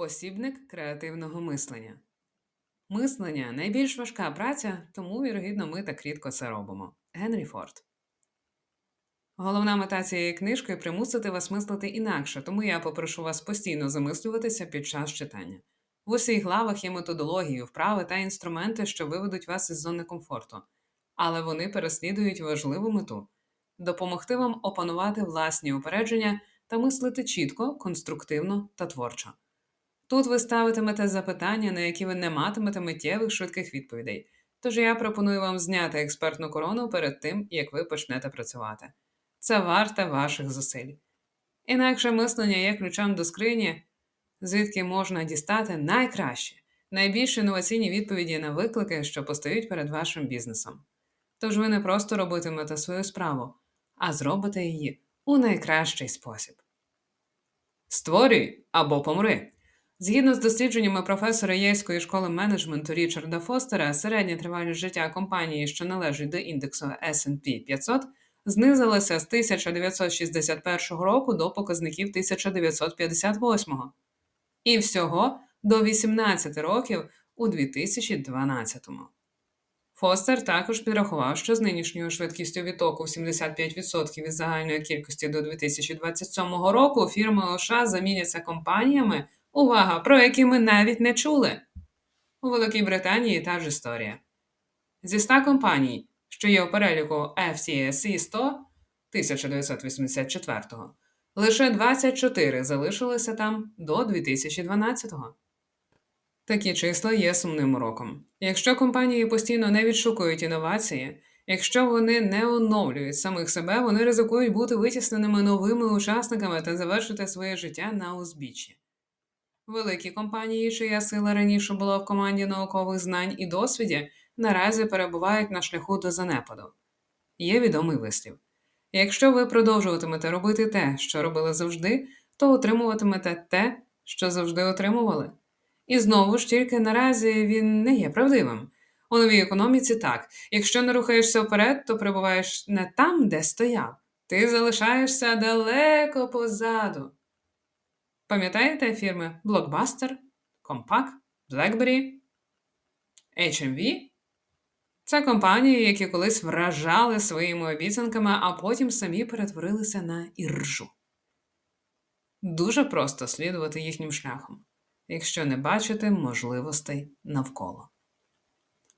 Посібник креативного мислення. Мислення найбільш важка праця, тому, вірогідно, ми так рідко це робимо. Генрі Форд. Головна мета цієї книжки примусити вас мислити інакше, тому я попрошу вас постійно замислюватися під час читання. В усіх главах є методології, вправи та інструменти, що виведуть вас із зони комфорту, але вони переслідують важливу мету допомогти вам опанувати власні упередження та мислити чітко, конструктивно та творчо. Тут ви ставитимете запитання, на які ви не матимете миттєвих швидких відповідей. Тож я пропоную вам зняти експертну корону перед тим, як ви почнете працювати. Це варте ваших зусиль. Інакше мислення є ключом до скрині, звідки можна дістати найкращі, найбільш інноваційні відповіді на виклики, що постають перед вашим бізнесом. Тож ви не просто робитимете свою справу, а зробите її у найкращий спосіб. Створюй або помри. Згідно з дослідженнями професора Єльської школи менеджменту Річарда Фостера, середня тривалість життя компанії, що належить до індексу S&P 500, знизилася з 1961 року до показників 1958 і всього до 18 років у 2012. Фостер також підрахував, що з нинішньою швидкістю відтоку в 75% від загальної кількості до 2027 року фірми США заміняться компаніями, увага, про які ми навіть не чули. У Великій Британії та ж історія. Зі 100 компаній, що є у переліку FTSE 100 1984-го, лише 24 залишилися там до 2012-го. Такі числа є сумним уроком. Якщо компанії постійно не відшукують інновації, якщо вони не оновлюють самих себе, вони ризикують бути витісненими новими учасниками та завершити своє життя на узбіччі. Великі компанії, чия сила раніше була в команді наукових знань і досвіді, наразі перебувають на шляху до занепаду. Є відомий вислів: якщо ви продовжуватимете робити те, що робили завжди, то отримуватимете те, що завжди отримували. І знову ж тільки наразі він не є правдивим. У новій економіці так: якщо не рухаєшся вперед, то перебуваєш не там, де стояв, ти залишаєшся далеко позаду. Пам'ятаєте фірми Blockbuster, Compaq, BlackBerry, HMV? Це компанії, які колись вражали своїми обіцянками, а потім самі перетворилися на іржу. Дуже просто слідувати їхнім шляхом якщо не бачити можливостей навколо.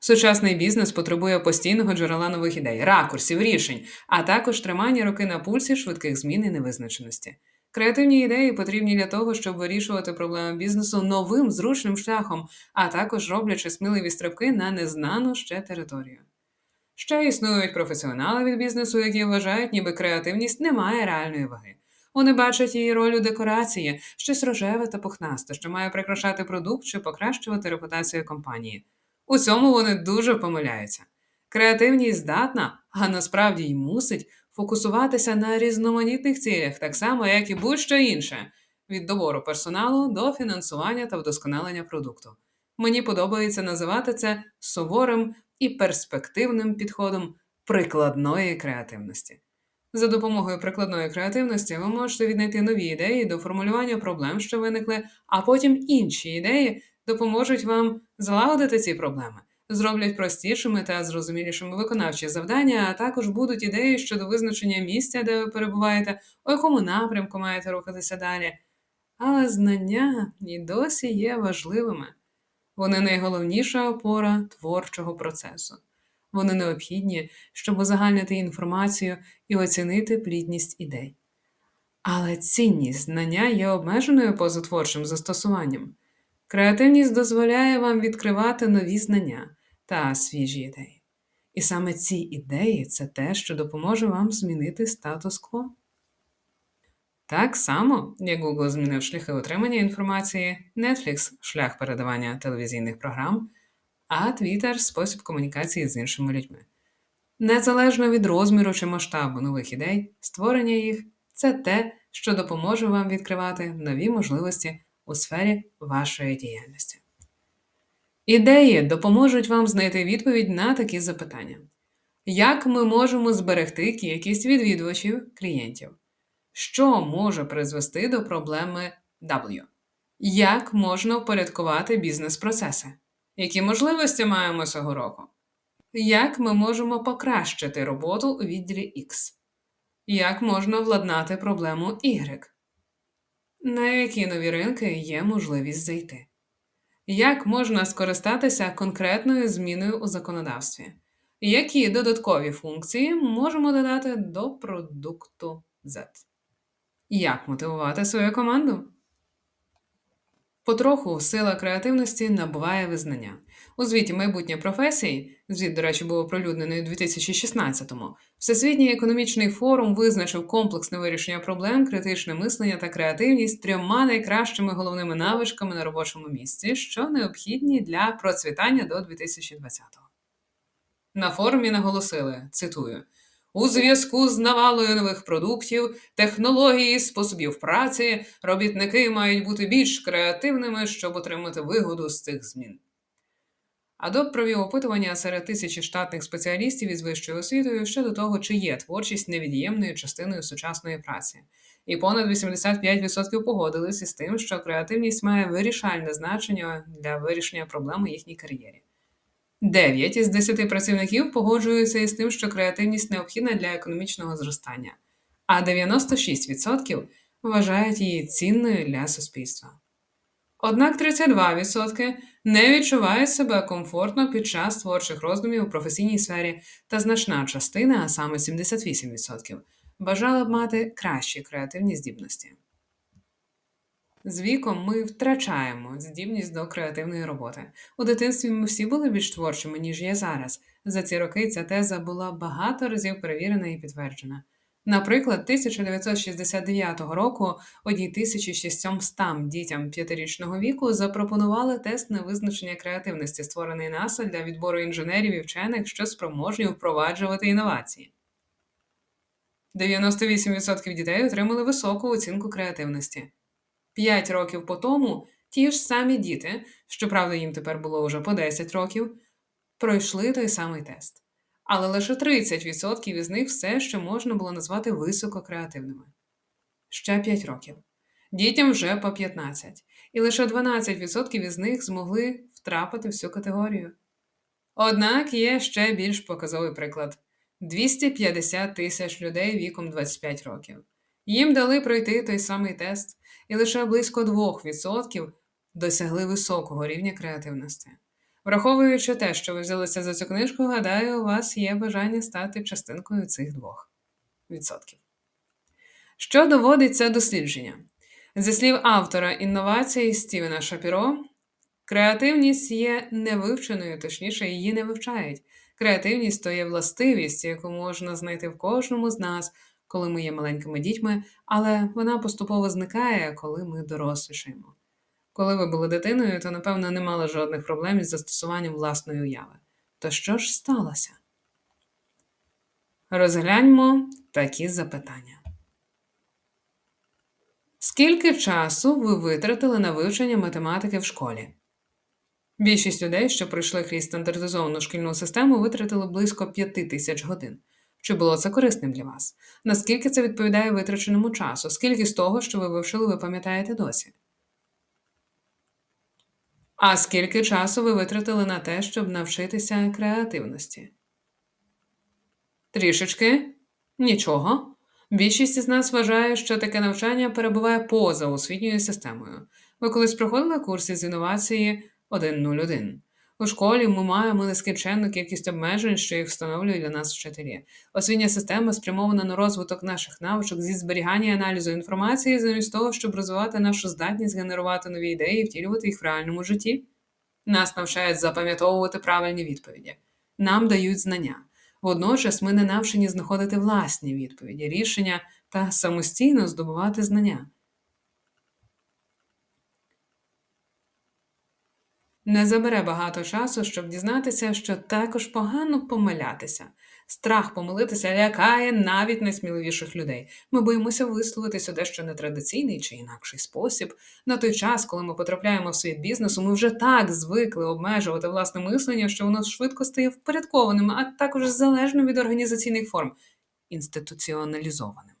Сучасний бізнес потребує постійного джерела нових ідей, ракурсів, рішень, а також тримання руки на пульсі швидких змін і невизначеності. Креативні ідеї потрібні для того, щоб вирішувати проблеми бізнесу новим зручним шляхом, а також роблячи сміливі стрибки на незнану ще територію. Ще існують професіонали від бізнесу, які вважають, ніби креативність не має реальної ваги. Вони бачать її роль у декорації, щось рожеве та пухнасте, що має прикрашати продукт чи покращувати репутацію компанії. У цьому вони дуже помиляються. Креативність здатна, а насправді й мусить фокусуватися на різноманітних цілях, так само, як і будь-що інше, від добору персоналу до фінансування та вдосконалення продукту. Мені подобається називати це суворим і перспективним підходом прикладної креативності. За допомогою прикладної креативності ви можете віднайти нові ідеї до формулювання проблем, що виникли, а потім інші ідеї допоможуть вам залагодити ці проблеми, зроблять простішими та зрозумілішими виконавчі завдання, а також будуть ідеї щодо визначення місця, де ви перебуваєте, у якому напрямку маєте рухатися далі. Але знання і досі є важливими. Вони найголовніша опора творчого процесу. Вони необхідні, щоб узагальнити інформацію і оцінити плідність ідей. Але цінність знання є обмеженою поза творчим застосуванням. Креативність дозволяє вам відкривати нові знання та свіжі ідеї. І саме ці ідеї це те, що допоможе вам змінити статус-кво. Так само, як Google змінив шляхи отримання інформації, Netflix шлях передавання телевізійних програм, а Twitter – спосіб комунікації з іншими людьми. Незалежно від розміру чи масштабу нових ідей, створення їх це те, що допоможе вам відкривати нові можливості у сфері вашої діяльності. Ідеї допоможуть вам знайти відповідь на такі запитання: як ми можемо зберегти кількість відвідувачів клієнтів? Що може призвести до проблеми W? Як можна впорядкувати бізнес-процеси? Які можливості маємо цього року? Як ми можемо покращити роботу у відділі X? Як можна владнати проблему Y? На які нові ринки є можливість зайти? Як можна скористатися конкретною зміною у законодавстві? Які додаткові функції можемо додати до продукту Z? Як мотивувати свою команду? Потроху сила креативності набуває визнання. У звіті майбутнє професій, звіт, до речі, був оприлюднений у 2016-му, Всесвітній економічний форум визначив комплексне вирішення проблем, критичне мислення та креативність трьома найкращими головними навичками на робочому місці, що необхідні для процвітання до 2020-го. На форумі наголосили, цитую. У зв'язку з навалою нових продуктів, технологій, способів праці, робітники мають бути більш креативними, щоб отримати вигоду з цих змін. Адоб провів опитування серед тисячі штатних спеціалістів із вищою освітою щодо того, чи є творчість невід'ємною частиною сучасної праці. І понад 85% погодились із тим, що креативність має вирішальне значення для вирішення проблем у їхній кар'єрі. 9 із 10 працівників погоджуються із тим, що креативність необхідна для економічного зростання, а 96% вважають її цінною для суспільства. Однак 32% не відчувають себе комфортно під час творчих роздумів у професійній сфері, та значна частина, а саме 78%, бажала б мати кращі креативні здібності. З віком ми втрачаємо здібність до креативної роботи. У дитинстві ми всі були більш творчими, ніж є зараз. За ці роки ця теза була багато разів перевірена і підтверджена. Наприклад, 1969 року одній 1600 дітям п'ятирічного віку запропонували тест на визначення креативності, створений НАСА для відбору інженерів і вчених, що спроможні впроваджувати інновації. 98% дітей отримали високу оцінку креативності. П'ять років по тому ті ж самі діти, щоправда, їм тепер було вже по 10 років, пройшли той самий тест. Але лише 30% із них все ще можна було назвати висококреативними. Ще 5 років. Дітям вже по 15, і лише 12% із них змогли втрапити в цю категорію. Однак є ще більш показовий приклад: 250 тисяч людей віком 25 років. Їм дали пройти той самий тест, і лише близько 2% досягли високого рівня креативності. Враховуючи те, що ви взялися за цю книжку, гадаю, у вас є бажання стати частинкою цих 2%. Що доводить це дослідження? Зі слів автора інновацій Стівена Шапіро, креативність є невивченою, точніше, її не вивчають. Креативність то є властивість, яку можна знайти в кожному з нас, коли ми є маленькими дітьми, але вона поступово зникає, коли ми дорослішаємо. Коли ви були дитиною, то, напевно, не мали жодних проблем із застосуванням власної уяви. То що ж сталося? Розгляньмо такі запитання. Скільки часу ви витратили на вивчення математики в школі? Більшість людей, що пройшли крізь стандартизовану шкільну систему, витратили близько 5 тисяч годин. Чи було це корисним для вас? Наскільки це відповідає витраченому часу? Скільки з того, що ви вивчили, ви пам'ятаєте досі? А скільки часу ви витратили на те, щоб навчитися креативності? Трішечки? Нічого. Більшість із нас вважає, що таке навчання перебуває поза освітньою системою. Ви колись проходили курси з інновації 101. У школі ми маємо нескінченну кількість обмежень, що їх встановлюють для нас вчителі. Освітня система спрямована на розвиток наших навичок зі зберігання і аналізу інформації, замість того, щоб розвивати нашу здатність генерувати нові ідеї і втілювати їх в реальному житті. Нас навчають запам'ятовувати правильні відповіді. Нам дають знання. Водночас ми не навчені знаходити власні відповіді, рішення та самостійно здобувати знання. Не забере багато часу, щоб дізнатися, що також погано помилятися. Страх помилитися лякає навіть найсміливіших людей. Ми боїмося висловитися у дещо нетрадиційний чи інакший спосіб. На той час, коли ми потрапляємо в світ бізнесу, ми вже так звикли обмежувати власне мислення, що воно швидко стає впорядкованим, а також залежним від організаційних форм інституціоналізованим.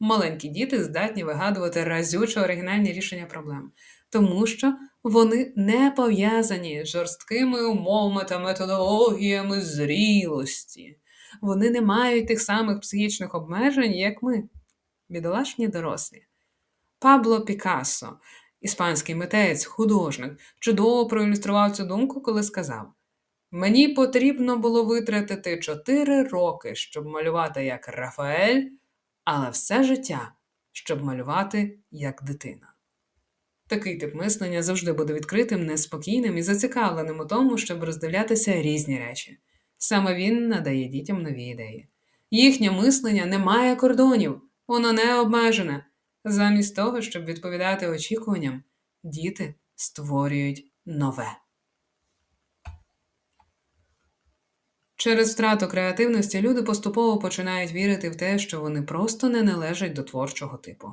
Маленькі діти здатні вигадувати разюче оригінальні рішення проблем, тому що вони не пов'язані з жорсткими умовами та методологіями зрілості. Вони не мають тих самих психічних обмежень, як ми, бідолашні дорослі. Пабло Пікассо, іспанський митець, художник, чудово проілюстрував цю думку, коли сказав: Мені потрібно було витратити 4 роки, щоб малювати як Рафаель, але все життя, щоб малювати як дитина. Такий тип мислення завжди буде відкритим, неспокійним і зацікавленим у тому, щоб роздивлятися різні речі. Саме він надає дітям нові ідеї. Їхнє мислення не має кордонів, воно не обмежене. Замість того, щоб відповідати очікуванням, діти створюють нове. Через втрату креативності люди поступово починають вірити в те, що вони просто не належать до творчого типу.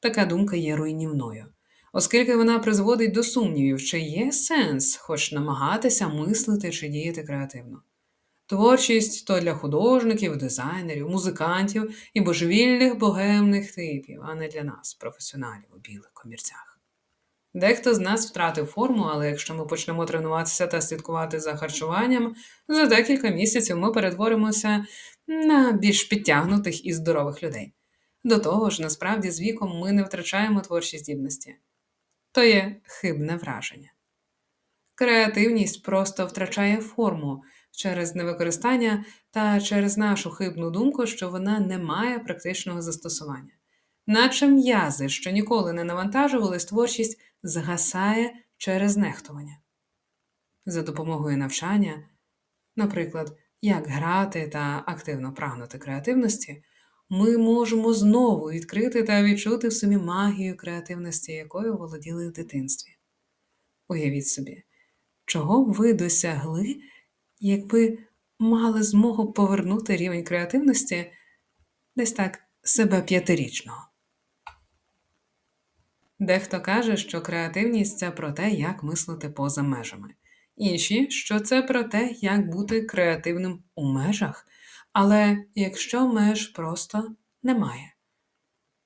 Така думка є руйнівною, оскільки вона призводить до сумнівів, чи є сенс хоч намагатися мислити чи діяти креативно. Творчість то для художників, дизайнерів, музикантів і божевільних богемних типів, а не для нас, професіоналів у білих комірцях. Дехто з нас втратив форму, але якщо ми почнемо тренуватися та слідкувати за харчуванням, за декілька місяців ми перетворимося на більш підтягнутих і здорових людей. До того ж, насправді, з віком ми не втрачаємо творчі здібності. То є хибне враження. Креативність просто втрачає форму через невикористання та через нашу хибну думку, що вона не має практичного застосування. Наче м'язи, що ніколи не навантажувались, творчість згасає через нехтування. За допомогою навчання, наприклад, як грати та активно прагнути креативності, ми можемо знову відкрити та відчути в собі магію креативності, якою володіли в дитинстві. Уявіть собі, чого б ви досягли, якби мали змогу повернути рівень креативності десь так себе п'ятирічного. Дехто каже, що креативність це про те, як мислити поза межами. Інші, що це про те, як бути креативним у межах, але якщо меж просто немає.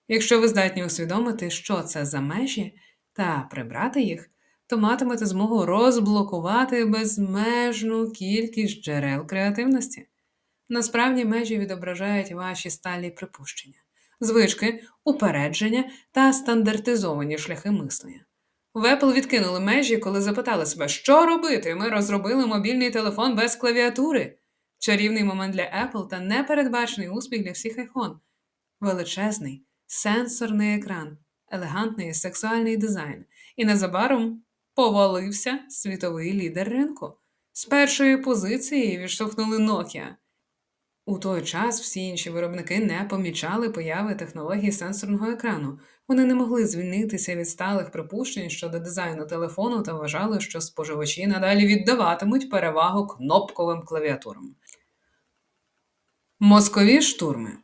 Якщо ви здатні усвідомити, що це за межі, та прибрати їх, то матимете змогу розблокувати безмежну кількість джерел креативності. Насправді межі відображають ваші сталі припущення, звички, упередження та стандартизовані шляхи мислення. В Apple відкинули межі, коли запитали себе, що робити. Ми розробили мобільний телефон без клавіатури. Чарівний момент для Apple та непередбачений успіх для всіх iPhone. Величезний, сенсорний екран, елегантний сексуальний дизайн. І незабаром повалився світовий лідер ринку. З першої позиції відштовхнули Nokia. У той час всі інші виробники не помічали появи технології сенсорного екрану. Вони не могли звільнитися від сталих припущень щодо дизайну телефону та вважали, що споживачі надалі віддаватимуть перевагу кнопковим клавіатурам. Мозкові штурми.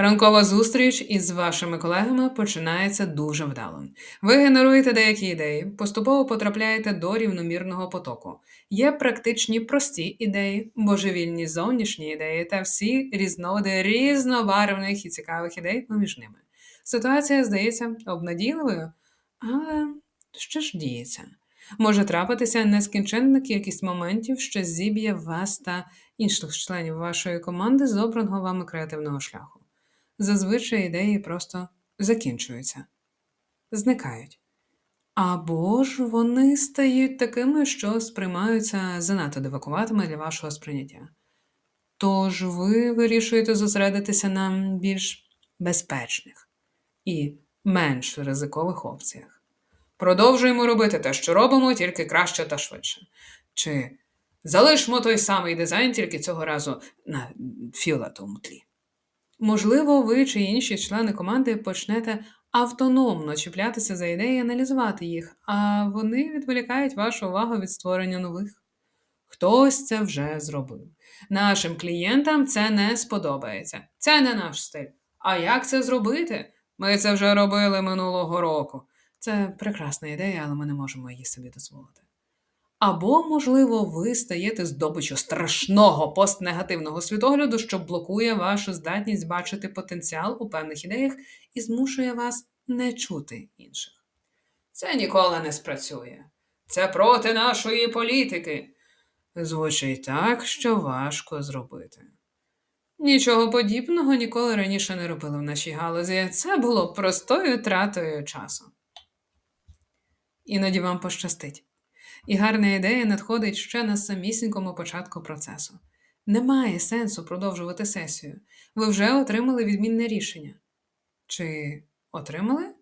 Ранкова зустріч із вашими колегами починається дуже вдало. Ви генеруєте деякі ідеї, поступово потрапляєте до рівномірного потоку. Є практичні прості ідеї, божевільні зовнішні ідеї та всі різновиди різнобарвних і цікавих ідей поміж ними. Ситуація здається обнадійливою, але що ж діється? Може трапитися нескінченна кількість моментів, що зіб'є вас та інших членів вашої команди з обраного вами креативного шляху. Зазвичай ідеї просто закінчуються, зникають. Або ж вони стають такими, що сприймаються занадто дивакуватими для вашого сприйняття. Тож ви вирішуєте зосередитися на більш безпечних і менш ризикових опціях. Продовжуємо робити те, що робимо, тільки краще та швидше. Чи залишмо той самий дизайн, тільки цього разу на фіолетовому тлі. Можливо, ви чи інші члени команди почнете автономно чіплятися за ідеї і аналізувати їх, а вони відволікають вашу увагу від створення нових. Хтось це вже зробив. Нашим клієнтам це не сподобається. Це не наш стиль. А як це зробити? Ми це вже робили минулого року. Це прекрасна ідея, але ми не можемо її собі дозволити. Або, можливо, ви стаєте здобиччю страшного постнегативного світогляду, що блокує вашу здатність бачити потенціал у певних ідеях і змушує вас не чути інших. Це ніколи не спрацює. Це проти нашої політики. Звучить так, що важко зробити. Нічого подібного ніколи раніше не робили в нашій галузі. Це було простою тратою часу. Іноді вам пощастить. І гарна ідея надходить ще на самісінькому початку процесу. Немає сенсу продовжувати сесію. Ви вже отримали відмінне рішення. Чи отримали?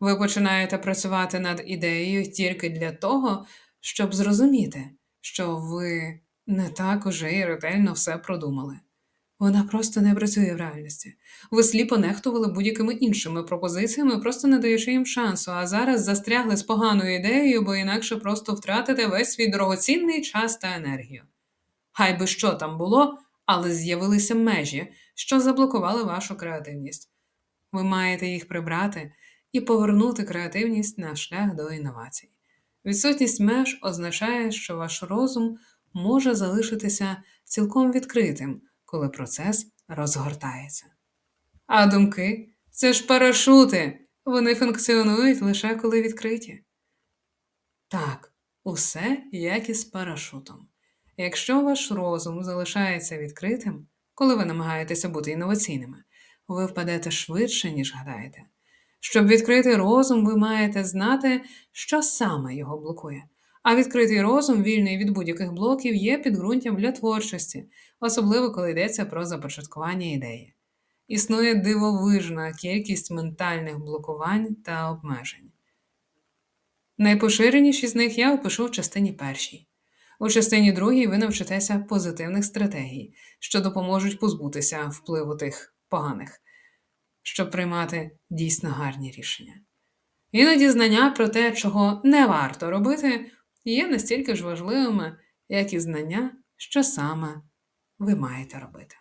Ви починаєте працювати над ідеєю тільки для того, щоб зрозуміти, що ви не так уже і ретельно все продумали. Вона просто не працює в реальності. Ви сліпо нехтували будь-якими іншими пропозиціями, просто не даючи їм шансу, а зараз застрягли з поганою ідеєю, бо інакше просто втратите весь свій дорогоцінний час та енергію. Хай би що там було, але з'явилися межі, що заблокували вашу креативність. Ви маєте їх прибрати і повернути креативність на шлях до інновацій. Відсутність меж означає, що ваш розум може залишитися цілком відкритим, коли процес розгортається. А думки це ж парашути, вони функціонують лише коли відкриті. Так, усе як із парашутом. Якщо ваш розум залишається відкритим, коли ви намагаєтеся бути інноваційними, ви впадете швидше, ніж гадаєте. Щоб відкрити розум, ви маєте знати, що саме його блокує. А відкритий розум, вільний від будь-яких блоків, є підґрунтям для творчості, особливо коли йдеться про започаткування ідеї. Існує дивовижна кількість ментальних блокувань та обмежень. Найпоширеніші з них я опишу в частині першій. У частині другій ви навчитеся позитивних стратегій, що допоможуть позбутися впливу тих поганих, щоб приймати дійсно гарні рішення. Іноді знання про те, чого не варто робити, є настільки ж важливими, як і знання, що саме ви маєте робити.